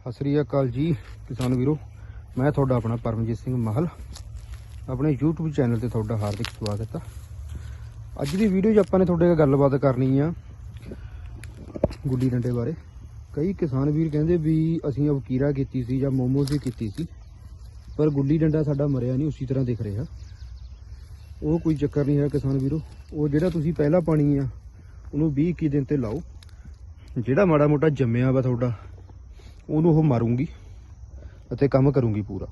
ਸਤਿ ਸ੍ਰੀ ਅਕਾਲ ਜੀ ਕਿਸਾਨ ਵੀਰੋ। ਮੈਂ ਤੁਹਾਡਾ ਆਪਣਾ ਪਰਮਜੀਤ ਸਿੰਘ ਮਹਲ। ਆਪਣੇ YouTube ਚੈਨਲ ਤੇ ਤੁਹਾਡਾ ਹਾਰਦਿਕ ਸਵਾਗਤ ਹੈ ਅੱਜ ਦੀ ਵੀਡੀਓ 'ਚ ਆਪਾਂ ਨੇ ਤੁਹਾਡੇ ਨਾਲ ਗੱਲਬਾਤ ਕਰਨੀ ਆ ਗੁੱਡੀ ਡੰਡੇ ਬਾਰੇ। ਕਈ ਕਿਸਾਨ ਵੀਰ ਕਹਿੰਦੇ ਵੀ ਅਸੀਂ ਅਵਕੀਰਾ ਕੀਤੀ ਸੀ ਜਾਂ ਮੋਮੋਜ਼ ਵੀ ਕੀਤੀ ਸੀ, ਪਰ ਗੁੱਲੀ ਡੰਡਾ ਸਾਡਾ ਮਰਿਆ ਨਹੀਂ, ਉਸੇ ਤਰ੍ਹਾਂ ਦਿਖ ਰਿਹਾ। ਉਹ ਕੋਈ ਚੱਕਰ ਨਹੀਂ ਹੈ ਕਿਸਾਨ ਵੀਰੋ। ਉਹ ਜਿਹੜਾ ਤੁਸੀਂ ਪਹਿਲਾਂ ਪਾਣੀ ਆ, ਉਹਨੂੰ 20 21 ਦਿਨ ਤੇ ਲਾਓ। ਜਿਹੜਾ ਮਾੜਾ ਮੋਟਾ ਜੰਮਿਆ ਵਾ ਤੁਹਾਡਾ ਉਹਨੂੰ ਉਹ ਮਾਰੂੰਗੀ ਅਤੇ ਕੰਮ ਕਰੂੰਗੀ ਪੂਰਾ।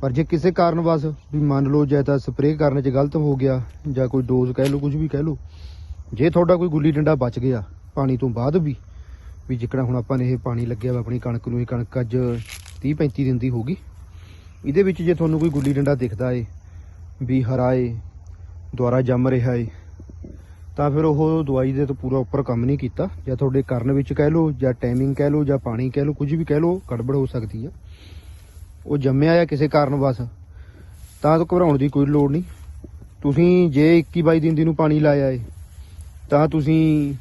ਪਰ ਜੇ ਕਿਸੇ ਕਾਰਨ ਬਸ ਵੀ ਮੰਨ ਲਓ ਜਾਂ ਤਾਂ ਸਪਰੇਅ ਕਰਨ 'ਚ ਗਲਤ ਹੋ ਗਿਆ ਜਾਂ ਕੋਈ ਡੋਜ਼ ਕਹਿ ਲਓ, ਕੁਝ ਵੀ ਕਹਿ ਲਓ, ਜੇ ਤੁਹਾਡਾ ਕੋਈ ਗੁੱਲੀ ਡੰਡਾ ਬਚ ਗਿਆ ਪਾਣੀ ਤੋਂ ਬਾਅਦ ਵੀ ਵੀ ਜਿੱਕਣਾ ਹੁਣ ਆਪਾਂ ਨੇ ਇਹ ਪਾਣੀ ਲੱਗਿਆ ਵਾ, ਆਪਣੀ ਕਣਕ ਨੂੰ, ਇਹ ਕਣਕ ਅੱਜ 30 35 ਦਿਨ ਦੀ ਹੋਗੀ ਇਹਦੇ ਵਿੱਚ ਜੇ ਤੁਹਾਨੂੰ ਕੋਈ ਗੁੱਲੀ ਡੰਡਾ ਦਿਖਦਾ ਏ, ਵੀ ਹਰਾ ਏ ਦੁਆਰਾ ਜੰਮ ਰਿਹਾ ਏ ਤਾਂ ਫਿਰ ਉਹ ਦਵਾਈ ਦੇ ਤੋਂ ਪੂਰਾ ਉੱਪਰ ਕੰਮ ਨਹੀਂ ਕੀਤਾ। ਜਾਂ ਤੁਹਾਡੇ ਕਰਨ ਵਿੱਚ ਕਹਿ ਲਓ, ਜਾਂ ਟਾਈਮਿੰਗ ਕਹਿ ਲਓ, ਜਾਂ ਪਾਣੀ ਕਹਿ ਲਓ, ਕੁਝ ਵੀ ਕਹਿ ਲਓ, ਗੜਬੜ ਹੋ ਸਕਦੀ ਆ। ਉਹ ਜੰਮਿਆ ਆ ਕਿਸੇ ਕਾਰਨ ਬਸ। ਤਾਂ ਤਾਂ ਘਬਰਾਉਣ ਦੀ ਕੋਈ ਲੋੜ ਨਹੀਂ। ਤੁਸੀਂ ਜੇ 21 22 ਦਿਨ ਦੀ ਨੂੰ ਪਾਣੀ ਲਾਇਆ ਏ, ਤਾਂ ਤੁਸੀਂ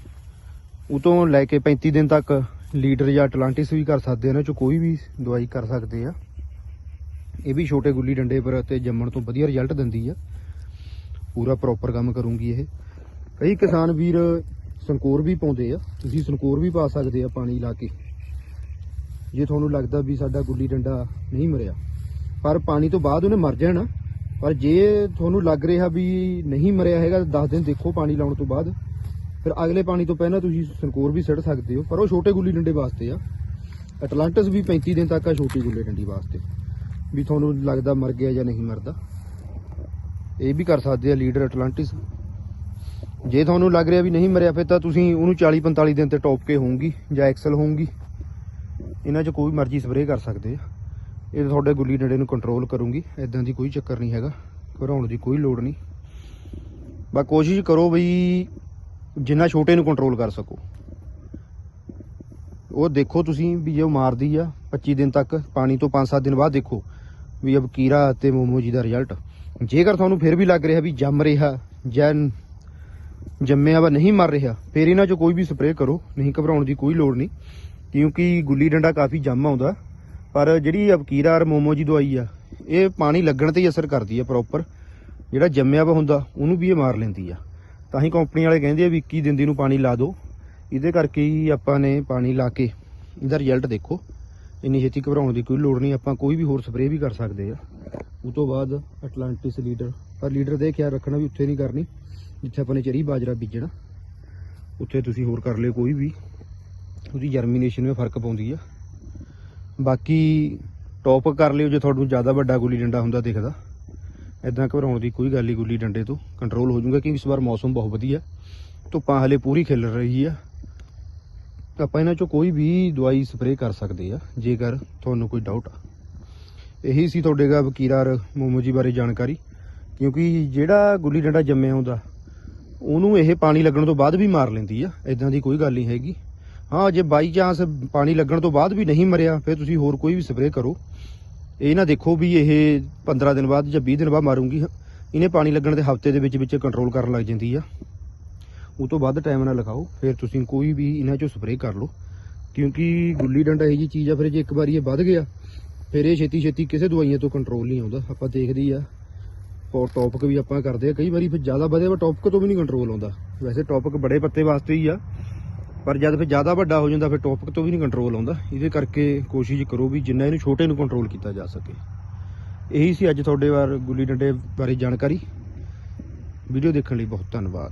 ਉਤੋਂ ਲੈ ਕੇ 35 ਦਿਨ ਤੱਕ ਲੀਟਰ ਜਾਂ ਅਟਲਾਂਟਿਸ ਵੀ ਕਰ ਸਕਦੇ ਆ, ਇਹਨਾਂ ਚੋਂ ਕੋਈ ਵੀ ਦਵਾਈ ਕਰ ਸਕਦੇ ਆ। ਇਹ ਵੀ ਛੋਟੇ ਗੁੱਲੀ ਡੰਡੇ ਪਰ ਤੇ ਜੰਮਣ ਤੋਂ ਵਧੀਆ ਰਿਜ਼ਲਟ ਦਿੰਦੀ ਆ। ਪੂਰਾ ਪ੍ਰੋਪਰ ਕੰਮ ਕਰੂੰਗੀ ਇਹ। ਕਈ ਕਿਸਾਨ ਵੀਰ ਸੰਕੋਰ ਵੀ ਪਾਉਂਦੇ ਆ, ਤੁਸੀਂ ਸੰਕੋਰ ਵੀ ਪਾ ਸਕਦੇ ਆ ਪਾਣੀ ਲਾ ਕੇ। ਜੇ ਤੁਹਾਨੂੰ ਲੱਗਦਾ ਵੀ ਸਾਡਾ ਗੁੱਲੀ ਡੰਡਾ ਨਹੀਂ ਮਰਿਆ, ਪਰ ਪਾਣੀ ਤੋਂ ਬਾਅਦ ਉਹਨੇ ਮਰ ਜਾਣਾ। ਪਰ ਜੇ ਤੁਹਾਨੂੰ ਲੱਗ ਰਿਹਾ ਵੀ ਨਹੀਂ ਮਰਿਆ ਹੈਗਾ, ਤਾਂ 10 ਦਿਨ ਦੇਖੋ ਪਾਣੀ ਲਾਉਣ ਤੋਂ ਬਾਅਦ। ਫਿਰ ਅਗਲੇ ਪਾਣੀ ਤੋਂ ਪਹਿਲਾਂ ਤੁਸੀਂ ਸੰਕੋਰ ਵੀ ਸਿੱਟ ਸਕਦੇ ਹੋ, ਪਰ ਉਹ ਛੋਟੇ ਗੁੱਲੀ ਡੰਡੇ ਵਾਸਤੇ ਆ। ਅਟਲਾਂਟਿਸ ਵੀ 35 ਦਿਨ ਤੱਕ ਆ ਛੋਟੀ ਗੁੱਲੀ ਡੰਡੀ ਵਾਸਤੇ। ਵੀ ਤੁਹਾਨੂੰ ਲੱਗਦਾ ਮਰ ਗਿਆ ਜਾਂ ਨਹੀਂ ਮਰਦਾ। ਇਹ ਵੀ ਕਰ ਸਕਦੇ ਆ ਲੀਡਰ ਅਟਲਾਂਟਿਸ ਜੇ ਤੁਹਾਨੂੰ ਲੱਗ ਰਿਹਾ ਵੀ ਨਹੀਂ ਮਰਿਆ, ਫਿਰ ਤਾਂ ਤੁਸੀਂ ਉਹਨੂੰ 40 45 ਦਿਨ ਤੇ ਟੋਪ ਕੇ ਹੋਊਗੀ ਜਾਂ ਐਕਸਲ ਹੋਊਗੀ। ਇਹਨਾਂ 'ਚ ਕੋਈ ਮਰਜ਼ੀ ਸਪਰੇਅ ਕਰ ਸਕਦੇ ਆ। ਇਹ ਤੁਹਾਡੇ ਗੁੱਲੀ ਡੰਡੇ ਨੂੰ ਕੰਟਰੋਲ ਕਰੂੰਗੀ। ਇਦਾਂ ਦੀ ਕੋਈ ਚੱਕਰ ਨਹੀਂ ਹੈਗਾ। ਘਰਾਉਣ ਦੀ ਕੋਈ ਲੋੜ ਨਹੀਂ। ਬਸ ਕੋਸ਼ਿਸ਼ ਕਰੋ ਬਈ ਜਿੰਨਾ ਛੋਟੇ ਨੂੰ ਕੰਟਰੋਲ ਕਰ ਸਕੋ। ਉਹ ਦੇਖੋ ਤੁਸੀਂ ਵੀ ਜੇ ਉਹ ਮਾਰਦੀ ਆ 25 ਦਿਨ ਤੱਕ, ਪਾਣੀ ਤੋਂ 5-7 ਦਿਨ ਬਾਅਦ ਦੇਖੋ ਵੀ ਅਬ ਕੀਰਾ ਅਤੇ ਮੋਮੋ ਜੀ ਦਾ ਰਿਜ਼ਲਟ ਜੇਕਰ ਤੁਹਾਨੂੰ ਫਿਰ ਵੀ ਲੱਗ ਰਿਹਾ ਵੀ ਜੰਮ ਰਿਹਾ ਜਾਂ ਜੰਮਿਆ ਵਾ ਨਹੀਂ ਮਰ ਰਿਹਾ। ਫਿਰ ਇਹਨਾਂ 'ਚੋਂ ਕੋਈ ਵੀ ਸਪਰੇਅ ਕਰੋ, ਨਹੀਂ ਘਬਰਾਉਣ ਦੀ ਕੋਈ ਲੋੜ ਨਹੀਂ, ਕਿਉਂਕਿ ਗੁੱਲੀ ਡੰਡਾ ਕਾਫੀ ਜੰਮ ਆਉਂਦਾ। ਪਰ ਜਿਹੜੀ ਅਬਕੀਰਾ ਔਰ ਮੋਮੋ ਜੀ ਦਵਾਈ ਆ, ਇਹ ਪਾਣੀ ਲੱਗਣ ਤੇ ਹੀ ਅਸਰ ਕਰਦੀ ਆ ਪ੍ਰੋਪਰ ਜਿਹੜਾ ਜੰਮਿਆ ਵਾ ਹੁੰਦਾ, ਉਹਨੂੰ ਵੀ ਇਹ ਮਾਰ ਲੈਂਦੀ ਆ। ਤਾਂ ਹੀ ਕੰਪਨੀ ਵਾਲੇ ਕਹਿੰਦੇ ਆ ਵੀ 21 ਦਿਨ ਦੀ ਨੂੰ ਪਾਣੀ ਲਾ ਦਿਓ। ਇਹਦੇ ਕਰਕੇ ਹੀ ਆਪਾਂ ਨੇ ਪਾਣੀ ਲਾ ਕੇ ਇਹਦਾ ਰਿਜ਼ਲਟ ਦੇਖੋ। ਇੰਨੀ ਛੇਤੀ ਘਬਰਾਉਣ ਦੀ ਕੋਈ ਲੋੜ ਨਹੀਂ, ਆਪਾਂ ਕੋਈ ਵੀ ਹੋਰ ਸਪਰੇਅ ਵੀ ਕਰ ਸਕਦੇ ਆ। ਉਹ ਤੋਂ ਬਾਅਦ ਅਟਲਾਂਟਿਸ ਲੀਡਰ ਪਰ ਲੀਡਰ ਦੇ ਖਿਆਲ ਰੱਖਣਾ ਵੀ ਉੱਥੇ ਨਹੀਂ ਕਰਨੀ। ਜਿੱਥੇ ਆਪਾਂ ਨੇ ਚਰੀ ਬਾਜਰਾ ਬੀਜਣਾ, ਉੱਥੇ ਤੁਸੀਂ ਹੋਰ ਕਰ ਲਿਓ ਕੋਈ ਵੀ। ਉਹਦੀ ਜਰਮੀਨੇਸ਼ਨ ਵਿੱਚ ਫ਼ਰਕ ਪਾਉਂਦੀ ਆ। ਬਾਕੀ ਟੌਪ ਕਰ ਲਿਓ ਜੇ ਤੁਹਾਨੂੰ ਜ਼ਿਆਦਾ ਵੱਡਾ ਗੁੱਲੀ ਡੰਡਾ ਹੁੰਦਾ ਦਿਖਦਾ। ਐਦਾਂ ਘਬਰਾਉਣ ਦੀ ਕੋਈ ਗੱਲ ਹੀ ਗੁੱਲੀ ਡੰਡੇ ਤੋਂ ਕੰਟਰੋਲ ਹੋ ਜਾਊਗਾ ਕਿ ਇਸ ਵਾਰ ਮੌਸਮ ਬਹੁਤ ਵਧੀਆ। ਧੁੱਪਾਂ ਹਲੇ ਪੂਰੀ ਖਿਲ ਰਹੀ ਆ। ਆਪਾਂ ਇਹਨਾਂ ਚੋਂ ਕੋਈ ਵੀ ਦਵਾਈ ਸਪਰੇਅ ਕਰ ਸਕਦੇ ਆ, ਜੇਕਰ ਤੁਹਾਨੂੰ ਕੋਈ ਡਾਊਟ ਆ। ਇਹੀ ਸੀ ਤੁਹਾਡੇ ਦਾ ਵਕੀਰਾ ਮੋਮੋ ਜੀ ਬਾਰੇ ਜਾਣਕਾਰੀ, ਕਿਉਂਕਿ ਜਿਹੜਾ ਗੁੱਲੀ ਡੰਡਾ ਜੰਮਿਆ ਹੁੰਦਾ ਉਹਨੂੰ ਇਹ ਪਾਣੀ ਲੱਗਣ ਤੋਂ ਬਾਅਦ ਵੀ ਮਾਰ ਲੈਂਦੀ ਆ ਇਦਾਂ ਦੀ ਕੋਈ ਗੱਲ ਨਹੀਂ ਹੈਗੀ। ਹਾਂ, ਜੇ ਬਾਈ ਚਾਂਸ ਪਾਣੀ ਲੱਗਣ ਤੋਂ ਬਾਅਦ ਵੀ ਨਹੀਂ ਮਰਿਆ, ਫਿਰ ਤੁਸੀਂ ਹੋਰ ਕੋਈ ਵੀ ਸਪਰੇਅ ਕਰੋ। ਇਹ ਨਾ ਦੇਖੋ ਵੀ ਇਹ 15 ਦਿਨ ਬਾਅਦ ਜਾਂ 20 ਦਿਨ ਬਾਅਦ ਮਾਰੂਗੀ। ਇਹਨੇ ਪਾਣੀ ਲੱਗਣ ਦੇ ਹਫ਼ਤੇ ਦੇ ਵਿੱਚ ਵਿੱਚ ਕੰਟਰੋਲ ਕਰਨ ਲੱਗ ਜਾਂਦੀ ਆ। ਉਹ ਤੋਂ ਵੱਧ ਟਾਈਮ ਨਾਲ ਲਗਾਓ, ਫਿਰ ਤੁਸੀਂ ਕੋਈ ਵੀ ਇਹਨਾਂ ਚੋਂ ਸਪਰੇਅ ਕਰ ਲਓ। ਕਿਉਂਕਿ ਗੁੱਲੀ ਡੰਡਾ ਇਹ ਜੀ ਚੀਜ਼ ਆ, ਫਿਰ ਜੇ ਇੱਕ ਵਾਰੀ ਇਹ ਵੱਧ ਗਿਆ, ਫਿਰ ਇਹ ਛੇਤੀ ਛੇਤੀ ਕਿਸੇ ਦਵਾਈਆਂ ਤੋਂ ਕੰਟਰੋਲ ਨਹੀਂ ਆਉਂਦਾ। ਆਪਾਂ ਦੇਖਦੀ ਆ। ਔਰ ਟੌਪਿਕ ਵੀ ਆਪਾਂ ਕਰਦੇ ਆ। ਕਈ ਵਾਰੀ ਫਿਰ ਜ਼ਿਆਦਾ ਵਧੇ ਵਾ ਟੌਪਿਕ ਤੋਂ ਵੀ ਨਹੀਂ ਕੰਟਰੋਲ ਆਉਂਦਾ। ਵੈਸੇ ਟੌਪਿਕ ਬੜੇ ਪੱਤੇ ਵਾਸਤੇ ਹੀ ਆ। ਪਰ ਜਦ ਫਿਰ ਜ਼ਿਆਦਾ ਵੱਡਾ ਹੋ ਜਾਂਦਾ ਫਿਰ ਟੌਪਿਕ ਤੋਂ ਵੀ ਨਹੀਂ ਕੰਟਰੋਲ ਆਉਂਦਾ। ਇਹਦੇ ਕਰਕੇ ਕੋਸ਼ਿਸ਼ ਕਰੋ ਵੀ ਜਿੰਨਾ ਇਹਨੂੰ ਛੋਟੇ ਨੂੰ ਕੰਟਰੋਲ ਕੀਤਾ ਜਾ ਸਕੇ। ਇਹੀ ਸੀ ਅੱਜ ਤੁਹਾਡੇ ਵਾਰ ਗੁੱਲੀ ਡੰਡੇ ਬਾਰੇ ਜਾਣਕਾਰੀ। ਵੀਡੀਓ ਦੇਖਣ ਲਈ ਬਹੁਤ ਧੰਨਵਾਦ।